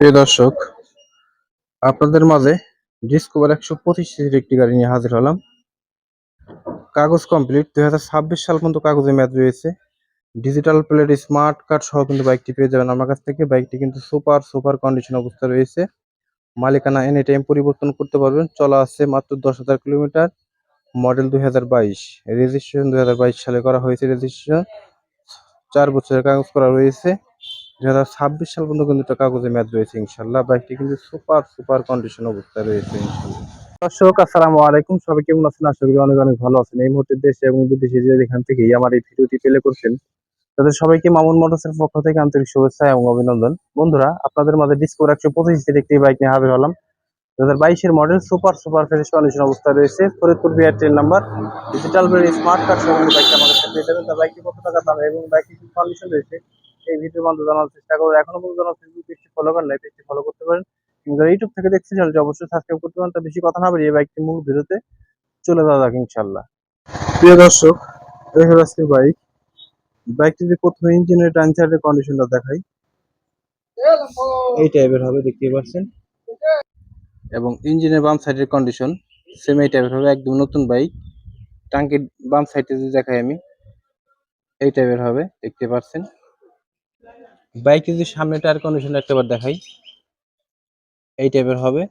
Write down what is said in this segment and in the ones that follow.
প্রিয় দর্শক, আপনাদের মাঝে ডিসকভার একশো পঁচিশ সিসির একটি গাড়ি নিয়ে হাজির হলাম। কাগজ কমপ্লিট দুই হাজার ছাব্বিশ সাল পর্যন্ত কাগজে মেয়াদ রয়েছে। ডিজিটাল প্লেট স্মার্ট কার্ড সহ কিন্তু বাইকটি পেয়ে যাবেন আমার কাছ থেকে। বাইকটি কিন্তু সুপার সুপার কন্ডিশন অবস্থা রয়েছে। মালিকানা এনি টাইম পরিবর্তন করতে পারবেন। চলা আছে মাত্র দশ হাজার কিলোমিটার। মডেল দুই হাজার বাইশ। রেজিস্ট্রেশন দুই হাজার বাইশ সালে করা হয়েছে। রেজিস্ট্রেশন চার বছরের কাগজ করা রয়েছে। হাজার ছাব্বিশ সাল পর্যন্ত কিন্তু একটা কাগজে মেয়াদ রয়েছে, ইনশাল্লাহ। বাইকটি কিন্তু সুপার সুপার কন্ডিশন অবস্থায় রয়েছে দর্শক, আসসালামু আলাইকুম। সবাই কেমন আছেন? আশা করি অনেক অনেক ভালো আছেন। এই মুহূর্তে দেশে এবং বিদেশে যে যেখান থেকেই আমার এই ভিডিওটি প্লে করছেন, তাদের সবাইকে মামুন মোটরসের পক্ষ থেকে আন্তরিক শুভেচ্ছা এবং অভিনন্দন। বন্ধুরা, আপনাদের মাঝে ডিসকোর একশো পঁচিশ সিটের একটি বাইক নিয়ে হাজির হলাম। দু হাজার বাইশের model super super fresh condition অবস্থায় রয়েছে। Faridpur BR number digital smart card সহ বাইকটা আমার যাবেন। বাইকটি কত টাকা দাম এবং বাইকটি কন্ডিশন রয়েছে। এই ভিডিওর মাধ্যমে জানার চেষ্টা করব। এখনও পর্যন্ত আমার ফেসবুক পেজটি ফলো করেন নাই পেজটি ফলো করতে পারেন। যারা ইউটিউব থেকে দেখছেন, চ্যানেলটি অবশ্যই সাবস্ক্রাইব করতে পারেন। তা বেশি কথা না বেরিয়ে বাইকটি মূল ভিডিওতে চলে যাওয়া যাক ইনশাল্লাহ প্রিয় দর্শক হলো আজকের বাইক বাইকটি যে প্রথমে ইঞ্জিনের ডান কন্ডিশনটা দেখাই, এই টাইপের হবে দেখতে পাচ্ছেন। এবং ইঞ্জিনের বাম সাইডের কন্ডিশন সেম এই টাইপের হবে, একদম নতুন বাইক টাঙ্কির বাম সাইডে যদি দেখাই আমি, এই টাইপের হবে, দেখতে পাচ্ছেন। বাইকের যদি সামনে টায়ার কন্ডিশন একটাবার দেখাই। এই টাইপের হবে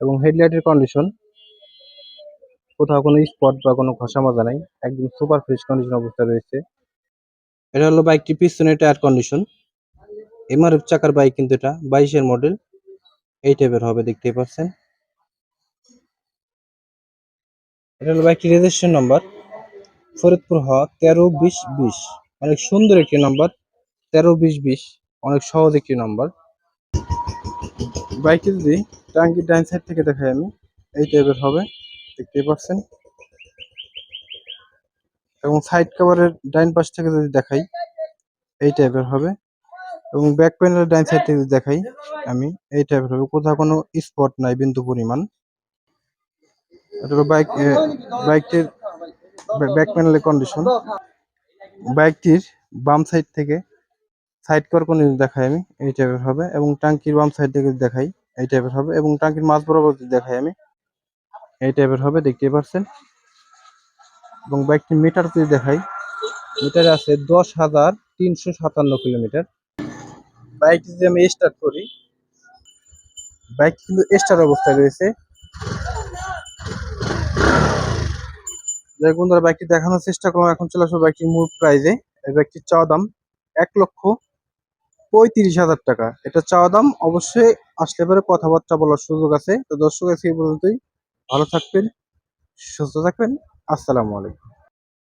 এবং হেডলাইটের কন্ডিশন কোথাও কোনো স্পট বা কোনো ঘষা মাজা নাই, একদম সুপার ফ্রেশ কন্ডিশন অবস্থা রয়েছে। এটা হলো বাইকটি পিছনের টায়ার কন্ডিশন এমআরএফ চাকার বাইক কিন্তু এটা, বাইশের মডেল এই টাইপের হবে দেখতে পাচ্ছেন। এটা হলো বাইকটি রেজিস্ট্রেশন নাম্বার ফরিদপুর হ তেরো বিশ বিশ। অনেক সুন্দর একটি নাম্বার তেরো, বিশ বিশ। অনেক সহজ একটি নাম্বার বাইকটি যদি টাঙ্কির ডাইন সাইড থেকে দেখাই আমি, এই টাইপের হবে দেখতে পাচ্ছেন। এবং সাইড কভারের ডাইন পাশ থেকে যদি দেখাই, এই টাইপের হবে। এবং ব্যাক প্যানেলের ডাইন সাইড থেকে দেখাই আমি, এই টাইপের হবে। কোথাও কোনো স্পট নাই, বিন্দু পরিমাণ। এটা বাইক বাইকটির ব্যাক প্যানেলের কন্ডিশন বাইকটির বাম সাইড থেকে সাইড কর কোন দেখাই আমি, এই টাইপের হবে। এবং টাঙ্কির বাম সাইড থেকে দেখাই, এই টাইপের হবে। এবং টাঙ্কির মাঝ বরাবর দেখাই আমি, এই টাইপের হবে দেখতে পাচ্ছেন এবং বাইকটির মিটার যদি দেখাই মিটারে আছে দশ হাজার তিনশো সাতান্ন কিলোমিটার। বাইকটি যদি আমি স্টার্ট করি বাইক কিন্তু স্টার অবস্থায় রয়েছে। বন্ধুরা বাইকটি দেখানোর চেষ্টা করলাম। এখন চলে আসব বাইকটির মূল প্রাইজে এই বাইকটির চাওয়া দাম এক লক্ষ পঁয়ত্রিশ হাজার টাকা। এটা চাওয়া দাম অবশ্যই আসলে পরে কথাবার্তা বলার সুযোগ আছে। তো দর্শক আছে এই পর্যন্তই। ভালো থাকবেন, সুস্থ থাকবেন। আসসালামু আলাইকুম।